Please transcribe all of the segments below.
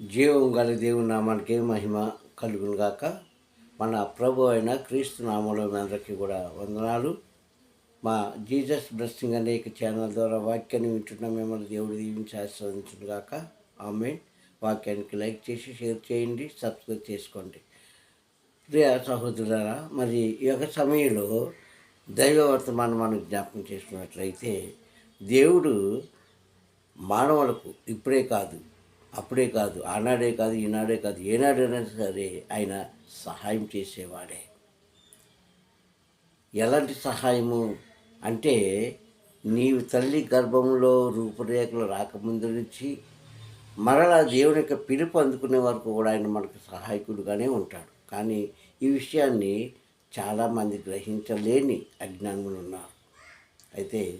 జీవం గల దేవుని నామానికి మహిమ కలుగును గాక. మన ప్రభు అయిన క్రీస్తు నామంలో మీ అందరికీ కూడా వందనాలు. మా జీసస్ బ్లెస్సింగ్ అనేక ఛానల్ ద్వారా వాక్యాన్ని వింటున్న మిమ్మల్ని దేవుడు దీవించి ఆశీర్వదించును గాక. ఆమె వాక్యానికి లైక్ చేసి షేర్ చేయండి సబ్స్క్రైబ్ చేసుకోండి. ప్రియ సహోదరులారా మరి ఈ యొక్క సమయంలో దైవవర్తమానం మనం జ్ఞాపకం చేసుకున్నట్లయితే దేవుడు మానవులకు ఇప్పుడే కాదు అప్పుడే కాదు ఆనాడే కాదు ఈనాడే కాదు ఏనాడైనా సరే ఆయన సహాయం చేసేవాడే. ఎలాంటి సహాయము? అంటే నీవు తల్లి గర్భంలో రూపురేఖలు రాకముందు నుంచి మరలా దేవుని యొక్క పిలుపు అందుకునే వరకు కూడా ఆయన మనకు సహాయకుడుగానే ఉంటాడు. కానీ ఈ విషయాన్ని చాలామంది గ్రహించలేని అజ్ఞానములు ఉన్నారు. అయితే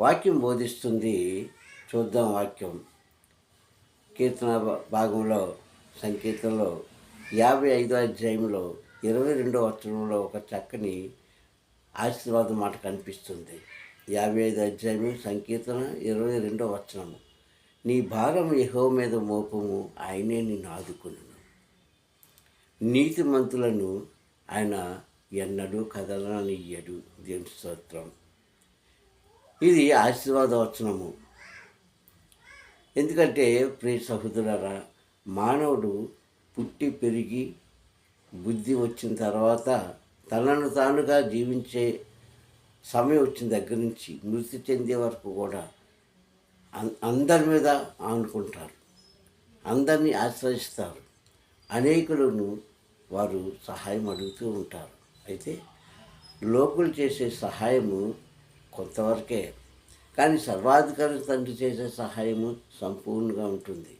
వాక్యం బోధిస్తుంది చూద్దాం వాక్యం. కీర్తన భాగంలో సంకీర్తనలో యాభై ఐదో అధ్యాయంలో ఇరవై రెండో వచనంలో ఒక చక్కని ఆశీర్వాదం మాట కనిపిస్తుంది. యాభై ఐదు అధ్యాయం సంకీర్తన ఇరవై రెండో వచనము. నీ భారం యహో మీద మోపము ఆయనే నిన్ను ఆదుకును నీతిమంతులను ఆయన ఎన్నడూ కదలనియ్యడు దేవుని స్తోత్రం. ఇది ఆశీర్వాద వచనము. ఎందుకంటే ప్రియ సహోదరులారా మానవుడు పుట్టి పెరిగి బుద్ధి వచ్చిన తర్వాత తనను తానుగా జీవించే సమయం వచ్చిన దగ్గర నుంచి మృతి చెందే వరకు కూడా అం- అందరి మీద ఆనుకుంటారు. అందరినీ ఆశ్రయిస్తారు. అనేకులను వారు సహాయం అడుగుతూ ఉంటారు. అయితే లోకులు చేసే సహాయము కొంతవరకే. కానీ సర్వాధికారి తండ్రి చేసే సహాయము సంపూర్ణంగా ఉంటుంది.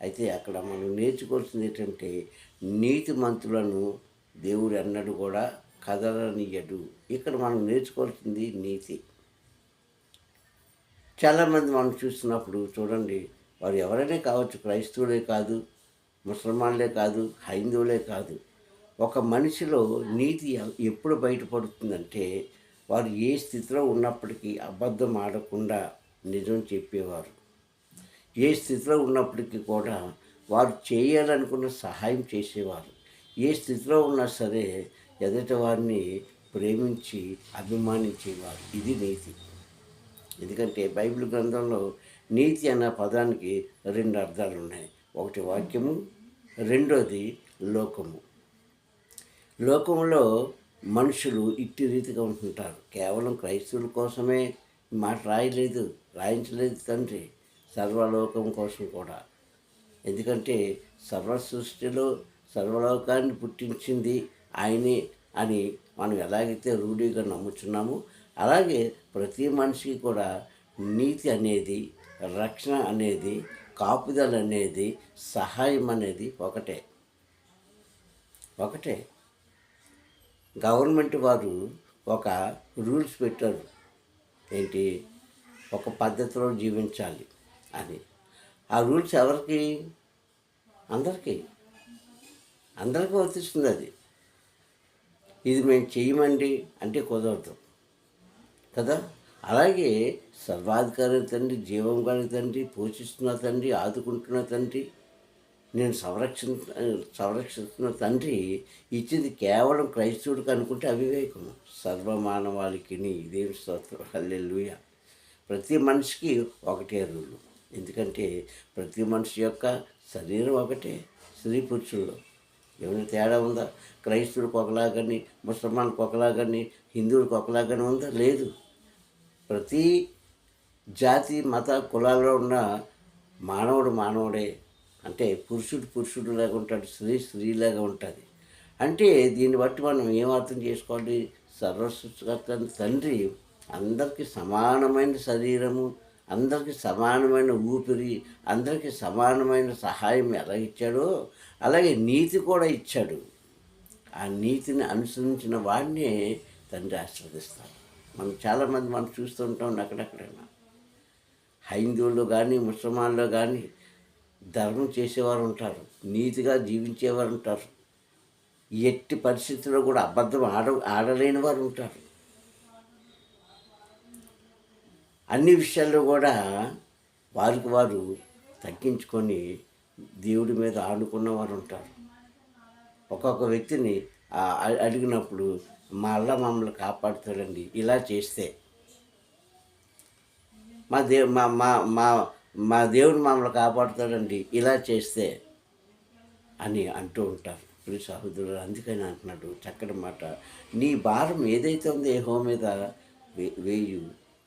అయితే అక్కడ మనం నేర్చుకోవాల్సింది ఏంటంటే నీతి మంతులను దేవుడు అన్నడు కూడా కదలనియడు. ఇక్కడ మనం నేర్చుకోవాల్సింది నీతి. చాలామంది మనం చూస్తున్నప్పుడు చూడండి వారు ఎవరైనా కావచ్చు క్రైస్తవులే కాదు ముసల్మాన్లే కాదు హైందువులే కాదు. ఒక మనిషిలో నీతి ఎప్పుడు బయటపడుతుందంటే వారు ఏ స్థితిలో ఉన్నప్పటికీ అబద్ధం ఆడకుండా నిజం చెప్పేవారు. ఏ స్థితిలో ఉన్నప్పటికీ కూడా వారు చేయాలనుకున్న సహాయం చేసేవారు. ఏ స్థితిలో ఉన్నా సరే ఎదుటి వారిని ప్రేమించి అభిమానించేవారు. ఇది నీతి. ఎందుకంటే బైబిల్ గ్రంథంలో నీతి అన్న పదానికి రెండు అర్థాలు ఉన్నాయి. ఒకటి వాక్యము రెండోది లోకము. లోకంలో మనుషులు ఇట్టి రీతిగా ఉంటుంటారు. కేవలం క్రైస్తవుల కోసమే మాట రాయలేదు రాయించలేదు తండ్రి సర్వలోకం కోసం కూడా. ఎందుకంటే సర్వ సృష్టిలో సర్వలోకాన్ని పుట్టించింది ఆయనే అని మనం ఎలాగైతే రూఢిగా నమ్ముచున్నామో అలాగే ప్రతి మనిషికి కూడా నీతి అనేది రక్షణ అనేది కాపుదల అనేది సహాయం అనేది ఒకటే. ఒకటే. గవర్నమెంట్ వారు ఒక రూల్స్ పెట్టారు. ఏంటి? ఒక పద్ధతిలో జీవించాలి అని. ఆ రూల్స్ ఎవరికి? అందరికీ. అందరికీ వర్తిస్తుంది అది. ఇది మేము చేయమండి అంటే కుదరదు. కదా? అలాగే సర్వాధికారి తండ్రి జీవం తండ్రి పోషిస్తున్న తండ్రి ఆదుకుంటున్న తండ్రి నేను సంరక్షణ సంరక్షిస్తున్న తండ్రి ఇచ్చింది కేవలం క్రైస్తవుడికి అనుకుంటే అవివేకం. సర్వమానవాళికి ఇదేం స్తోత్రం? హల్లెలూయా. ప్రతి మనిషికి ఒకటే రూలు. ఎందుకంటే ప్రతి మనిషి యొక్క శరీరం ఒకటే స్త్రీ పురుషుల్లో. ఏమైనా తేడా ఉందా? క్రైస్తవుడికి ఒకలాగని ముసల్మాన్కి ఒకలాగని హిందువులకు ఒకలాగని ఉందా? లేదు. ప్రతి జాతి మత కులాల్లో ఉన్న మానవుడు మానవుడే. అంటే పురుషుడు పురుషుడులాగా ఉంటాడు స్త్రీ స్త్రీలాగా ఉంటుంది. అంటే దీన్ని బట్టి మనం ఏమర్థం చేసుకోవాలి? సర్వసృష్టికర్త తండ్రి అందరికీ సమానమైన శరీరము అందరికీ సమానమైన ఊపిరి అందరికీ సమానమైన సహాయం ఎలా ఇచ్చాడో అలాగే నీతి కూడా ఇచ్చాడు. ఆ నీతిని అనుసరించిన వాడినే తండ్రి ఆశీర్వదిస్తాడు మనం చాలామంది మనం చూస్తుంటాం అక్కడక్కడైనా. హైందువుల్లో కానీ ముసల్మాన్లో కానీ ధర్మం చేసేవారు ఉంటారు నీతిగా జీవించేవారు ఉంటారు. ఎట్టి పరిస్థితుల్లో కూడా అబద్ధం ఆడ ఆడలేని వారు ఉంటారు. అన్ని విషయాల్లో కూడా వారికి వారు తగ్గించుకొని దేవుడి మీద ఆడుకున్న వారు ఉంటారు. ఒక్కొక్క వ్యక్తిని అడిగినప్పుడు మా అల్ల మమ్మల్ని కాపాడుతాడండి ఇలా చేస్తే. మా దేవు మా మా మా దేవుడు మమ్మల్ని కాపాడుతాడండి ఇలా చేస్తే అని అంటూ ఉంటారు. ప్రియ సహోదరుడు అందుకని అంటున్నాడు చక్కటి మాట. నీ భారం ఏదైతే ఉందో హోం మీద వే- వేయు.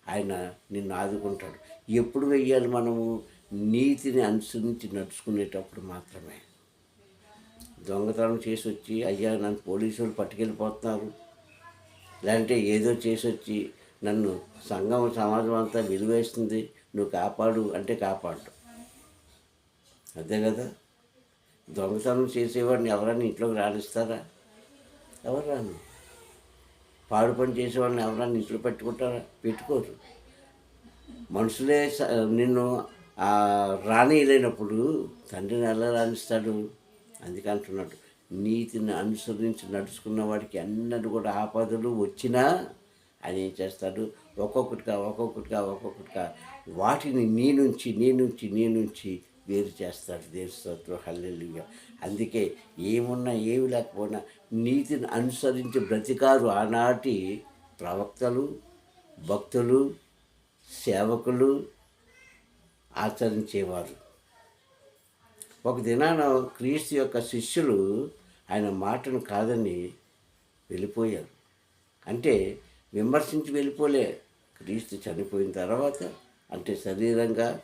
ఆయన నిన్ను ఆదుకుంటాడు. ఎప్పుడు వెయ్యాలి మనము? నీతిని అనుసరించి నడుచుకునేటప్పుడు మాత్రమే. దొంగతనం చేసి వచ్చి అయ్యా నన్ను పోలీసులు పట్టుకెళ్ళిపోతున్నారు. లేదంటే ఏదో చేసి వచ్చి నన్ను సంఘం సమాజం అంతా విలువేస్తుంది. నువ్వు కాపాడు అంటే కాపాడు. అంతే కదా? దొంగతనం చేసేవాడిని ఎవరైనా ఇంట్లోకి రాణిస్తారా ఎవరు రాను? పాడు పని చేసేవాడిని ఎవరైనా ఇంట్లో పెట్టుకుంటారా? పెట్టుకోరు. మనుషులే స- నిన్ను రానియలేనప్పుడు తండ్రిని ఎలా రాణిస్తాడు అందుకంటున్నాడు నీతిని అనుసరించి నడుచుకున్న వాడికి అన్నది కూడా ఆపదలు వచ్చినా ఆయన ఏం చేస్తాడు? ఒక్కొక్కటిగా ఒక్కొక్కటిగా ఒక్కొక్కటిగా. వాటిని నీ నుంచి నీ నుంచి నీ నుంచి వేరు చేస్తాడు దేని స్తోత్రం. అందుకే ఏమున్నా ఏమి లేకపోయినా నీతిని అనుసరించి బ్రతికారు ఆనాటి ప్రవక్తలు భక్తులు సేవకులు ఆచరించేవారు. ఒక దినాన క్రీస్తు యొక్క శిష్యులు ఆయన మాటను కాదని వెళ్ళిపోయారు. అంటే విమర్శించి వెళ్ళిపోలే. క్రీస్తు చనిపోయిన తర్వాత అంటే శరీరంగా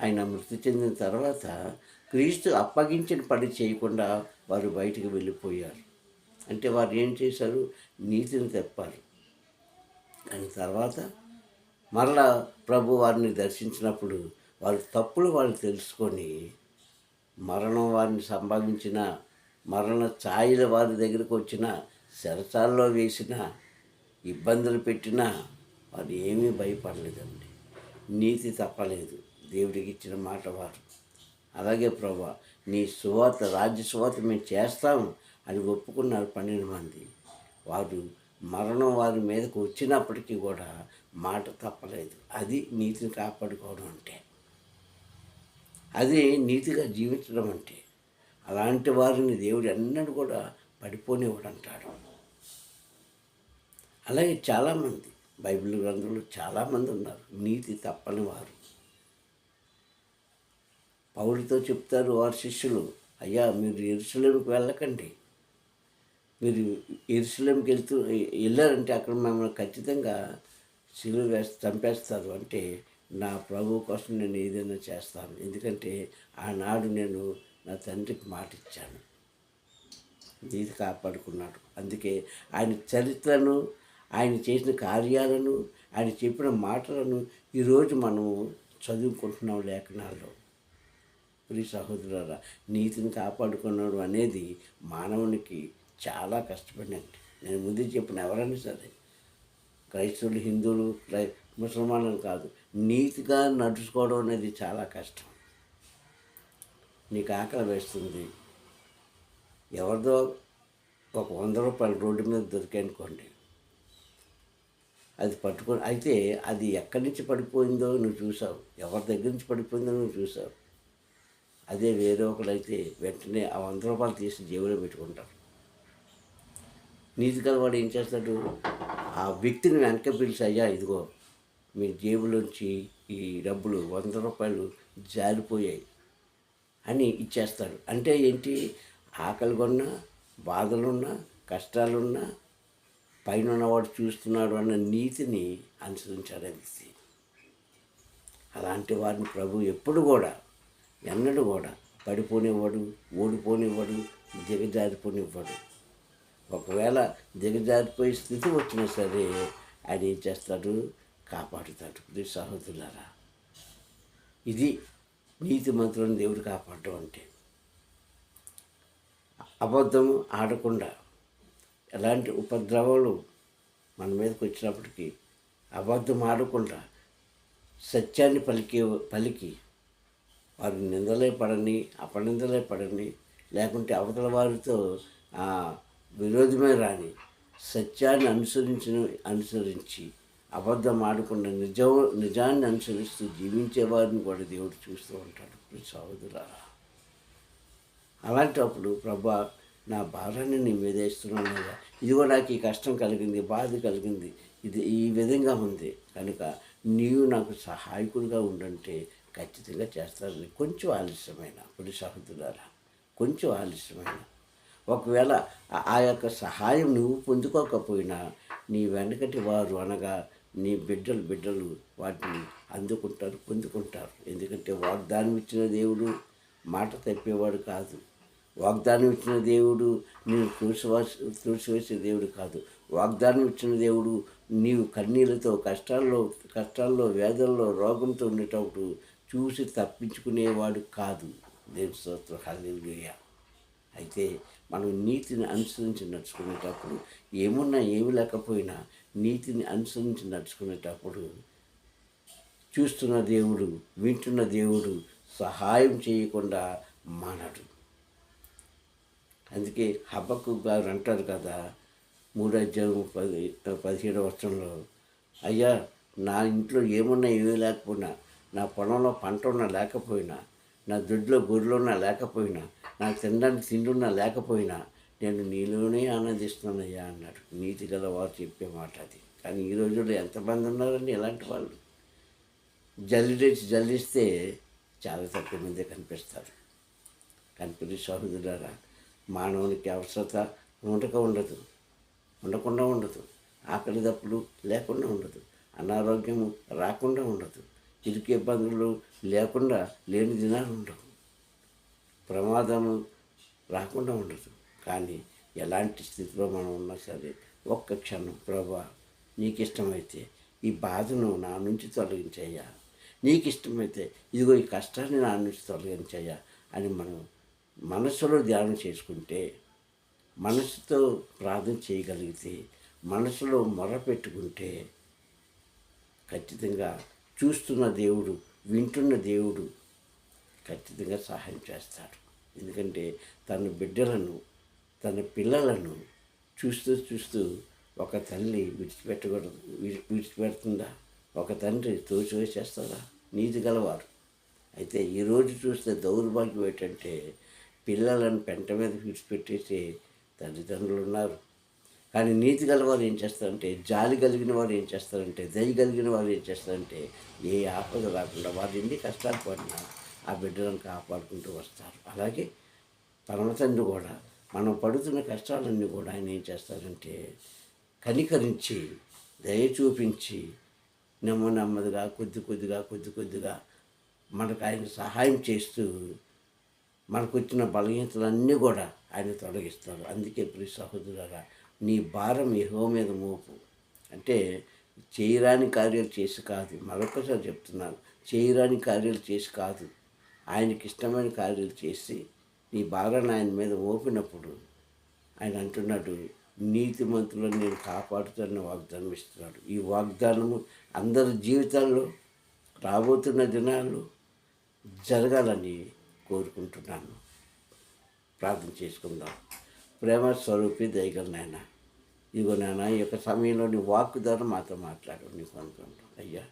ఆయన మృతి చెందిన తర్వాత క్రీస్తు అప్పగించిన పని చేయకుండా వారు బయటికి వెళ్ళిపోయారు. అంటే వారు ఏం చేశారు? నీతిని తెప్పారు. కానీ తర్వాత మరలా ప్రభు వారిని దర్శించినప్పుడు వారి తప్పులు వాళ్ళు తెలుసుకొని మరణం వారిని సంభవించిన మరణ ఛాయల వారి దగ్గరికి వచ్చిన శరచాల్లో వేసిన ఇబ్బందులు పెట్టినా వారు ఏమీ భయపడలేదండి. నీతి తప్పలేదు. దేవుడికి ఇచ్చిన మాట వారు. అలాగే ప్రభా నీ సువార్త రాజ్య సువార్త మేము చేస్తాం అని ఒప్పుకున్నారు పన్నెండు మంది. వారు మరణం వారి మీదకు వచ్చినప్పటికీ కూడా మాట తప్పలేదు. అది నీతిని కాపాడుకోవడం అంటే. అది నీతిగా జీవించడం అంటే. అలాంటి వారిని దేవుడు ఎన్నడూ కూడా పడిపోనివాడు అంటాడు. అలాగే చాలామంది బైబిల్ గ్రంథంలో చాలామంది ఉన్నారు. నీతి తప్పని వారు. పౌరులతో చెప్తారు వారి శిష్యులు అయ్యా మీరు ఎరుసలేంకి వెళ్ళకండి. మీరు ఎరుసలేంకి వెళ్తూ వెళ్ళారంటే అక్కడ మిమ్మల్ని ఖచ్చితంగా సిలువ వేసి చంపేస్తారు. అంటే నా ప్రభు కోసం నేను ఏదైనా చేస్తాను. ఎందుకంటే ఆనాడు నేను నా తండ్రికి మాట ఇచ్చాను. నీతి కాపాడుకున్నాడు. అందుకే ఆయన చరిత్రను ఆయన చేసిన కార్యాలను ఆయన చెప్పిన మాటలను ఈరోజు మనము చదువుకుంటున్నాం లేఖనాల్లో. ప్రి సహోదరులారా నీతిని కాపాడుకున్నాడు అనేది మానవునికి చాలా కష్టపడినండి నేను ముందే చెప్పిన ఎవరైనా సరే క్రైస్తవులు హిందువులు క్రై ముసల్మాన్లు కాదు నీతిగా నడుచుకోవడం అనేది చాలా కష్టం. నీకు ఆకలి వేస్తుంది. ఎవరిదో ఒక వంద రూపాయలు రోడ్డు మీద దొరికాయనుకోండి అది పట్టుకొని అయితే అది ఎక్కడి నుంచి పడిపోయిందో నువ్వు చూసావు. ఎవరి దగ్గర నుంచి పడిపోయిందో నువ్వు చూసావు. అదే వేరే ఒకడైతే వెంటనే ఆ వంద రూపాయలు తీసి జేబులో పెట్టుకుంటారు. నీతి వాడు ఏం చేస్తాడు? ఆ వ్యక్తిని వెనక పిలిచి అయ్యా ఇదిగో మీ జేబులోంచి ఈ డబ్బులు వంద రూపాయలు జారిపోయాయి అని ఇచ్చేస్తాడు. అంటే ఏంటి? ఆకలి కొన్నా బాధలున్నా కష్టాలున్నా పైన ఉన్నవాడు చూస్తున్నాడు అన్న నీతిని అనుసరించాడు వ్యక్తి అలాంటి వారిని ప్రభు ఎప్పుడు కూడా ఎన్నడూ కూడా పడిపోనివ్వడు ఓడిపోనివ్వడు దిగజారిపోనివ్వడు. ఒకవేళ దిగజారిపోయే స్థితి వచ్చినా సరే ఆయన ఏం చేస్తాడు? కాపాడుతాడు. ఇది సహోదరులారా ఇది నీతి మంత్రులను దేవుడు కాపాడటం అంటే. అబద్ధము ఆడకుండా ఎలాంటి ఉపద్రవాలు మన మీదకి వచ్చినప్పటికీ అబద్ధం ఆడకుండా సత్యాన్ని పలికే పలికి వారిని నిందలే పడని అపనిందలే పడని లేకుంటే అవతల వారితో ఆ, విరోధమే రాని సత్యాన్ని అనుసరించిన అనుసరించి అబద్ధం ఆడకుండా నిజం నిజాన్ని అనుసరిస్తూ జీవించే వారిని కూడా దేవుడు చూస్తూ ఉంటాడు. ఈ అలాంటప్పుడు ప్రభా నా భారాన్ని నేను మీద వేస్తున్నాను ఇదిగో నాకు ఈ కష్టం కలిగింది బాధ కలిగింది. ఇది ఈ విధంగా ఉంది. కనుక నీవు నాకు సహాయకుడిగా ఉండంటే ఖచ్చితంగా చేస్తారని కొంచెం ఆలస్యమైన పులి సహోదరులారా కొంచెం ఆలస్యమైన. ఒకవేళ ఆ- ఆ యొక్క సహాయం నువ్వు పొందుకోకపోయినా నీ వెనకటి వారు అనగా నీ బిడ్డలు బిడ్డలు వాటిని అందుకుంటారు పొందుకుంటారు. ఎందుకంటే వాగ్దానం ఇచ్చిన దేవుడు మాట తప్పేవాడు కాదు. వాగ్దానం ఇచ్చిన దేవుడు నేను తుడిసివాసి తుడిసివేసే దేవుడు కాదు. వాగ్దానం ఇచ్చిన దేవుడు నీవు కన్నీళ్ళతో కష్టాల్లో కష్టాల్లో వేదల్లో రోగంతో ఉండేటప్పుడు చూసి తప్పించుకునేవాడు కాదు. దేవుని స్తోత్రం. హల్లెలూయా. అయితే మనం నీతిని అనుసరించి నడుచుకునేటప్పుడు ఏమున్నా ఏమి లేకపోయినా నీతిని అనుసరించి నడుచుకునేటప్పుడు చూస్తున్న దేవుడు వింటున్న దేవుడు సహాయం చేయకుండా మానడు. అందుకే హబ్బకు గారు అంటారు కదా. మూడో అధ్యాయం పది పదిహేడవ వర్షంలో అయ్యా నా ఇంట్లో ఏమున్నా ఏమీ లేకపోయినా నా పొలంలో పంట ఉన్నా లేకపోయినా నా దొడ్లో గొర్రెలు ఉన్నా లేకపోయినా నాకు తినడానికి తిండున్నా లేకపోయినా నేను నీలోనే ఆనందిస్తున్నానయ్యా అన్నాడు. నీతి గల వారు చెప్పే మాట అది. కానీ ఈ రోజుల్లో ఎంతమంది ఉన్నారండి ఇలాంటి వాళ్ళు? జల్లిడేసి జల్లిస్తే చాలా తక్కువ మందే కనిపిస్తారు. కనిపించే సహోదరులారా మానవునికి అవసరత ఉండక ఉండదు. ఉండకుండా ఉండదు. ఆకలి దప్పులు లేకుండా ఉండదు. అనారోగ్యము రాకుండా ఉండదు. ఇరుకు ఇబ్బందులు లేకుండా లేని దినాలు ఉండవు. ప్రమాదము రాకుండా ఉండదు. కానీ ఎలాంటి స్థితిలో మనం ఉన్నా సరే ఒక్క క్షణం ప్రభా నీకు ఇష్టమైతే ఈ బాధను నా నుంచి తొలగించయ్యా. నీకు ఇష్టమైతే ఇదిగో ఈ కష్టాన్ని నా నుంచి తొలగించయ్యా అని మనం మనసులో ధ్యానం చేసుకుంటే మనసుతో ప్రార్థన చేయగలిగితే మనసులో మొర పెట్టుకుంటే ఖచ్చితంగా చూస్తున్న దేవుడు వింటున్న దేవుడు ఖచ్చితంగా సహాయం చేస్తాడు. ఎందుకంటే తన బిడ్డలను తన పిల్లలను చూస్తూ చూస్తూ ఒక తల్లి విడిచిపెట్టకూడదు. విడిచిపెడుతుందా? ఒక తండ్రి తోచివేసేస్తారా నీతి గలవారు అయితే ఈరోజు చూస్తే దౌర్భాగ్యం ఏంటంటే పిల్లలను పెంట మీద విడిచిపెట్టేసి తల్లిదండ్రులు ఉన్నారు. కానీ నీతి గలవారు ఏం చేస్తారంటే జాలి కలిగిన వారు ఏం చేస్తారంటే దయ కలిగిన వారు ఏం చేస్తారంటే ఏ ఆపద రాకుండా వారు ఎన్ని కష్టాలు పడినా ఆ బిడ్డలను కాపాడుకుంటూ వస్తారు. అలాగే పరమతండ్రి కూడా మనం పడుతున్న కష్టాలన్నీ కూడా ఆయన ఏం చేస్తారంటే కనికరించి దయ చూపించి నెమ్మ నెమ్మదిగా కొద్ది కొద్దిగా కొద్ది కొద్దిగా మనకు ఆయన సహాయం చేస్తూ మనకు వచ్చిన బలహీనతలన్నీ కూడా ఆయన తొలగిస్తారు. అందుకే ప్రియ సహోదరుగా నీ భారం యహో మీద మోపు. అంటే చేయరాని కార్యాలు చేసి కాదు మరొకసారి చెప్తున్నాను చేయరాని కార్యాలు చేసి కాదు. ఆయనకి ఇష్టమైన కార్యాలు చేసి నీ భారాన్ని ఆయన మీద మోపినప్పుడు ఆయన అంటున్నాడు నీతిమంతులను నేను కాపాడుతానని వాగ్దానం ఇస్తున్నాడు. ఈ వాగ్దానము అందరి జీవితాల్లో రాబోతున్న దినాల్లో జరగాలని కోరుకుంటున్నాను. ప్రార్థన చేసుకుందాం. ప్రేమ స్వరూపి దయగల నాయన ఇదిగో నాయన ఈ యొక్క సమయంలో నీ వాక్కు ద్వారా మాతో మాట్లాడు నీకు అనుకుంటాం అయ్యా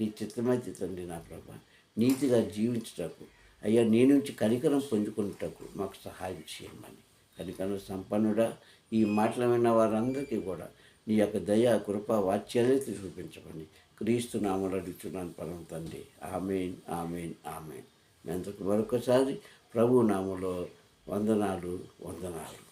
నీ చిత్తమైతే తండ్రి నా ప్రభా. నీతిగా జీవించటకు అయ్యా నీ నుంచి కనికరం పొందుకున్నటకు మాకు సహాయం చేయమని. కనికరం సంపన్నుడా ఈ మాటలు విన్న వారందరికీ కూడా నీ యొక్క దయ కృప వాత్సల్యత చూపించమని క్రీస్తు నామలు అడుగుతున్నాను పరమ తండ్రి. Amen amen amen. మీ మరొకసారి ప్రభు నామలో వందనాలు వందనాలు.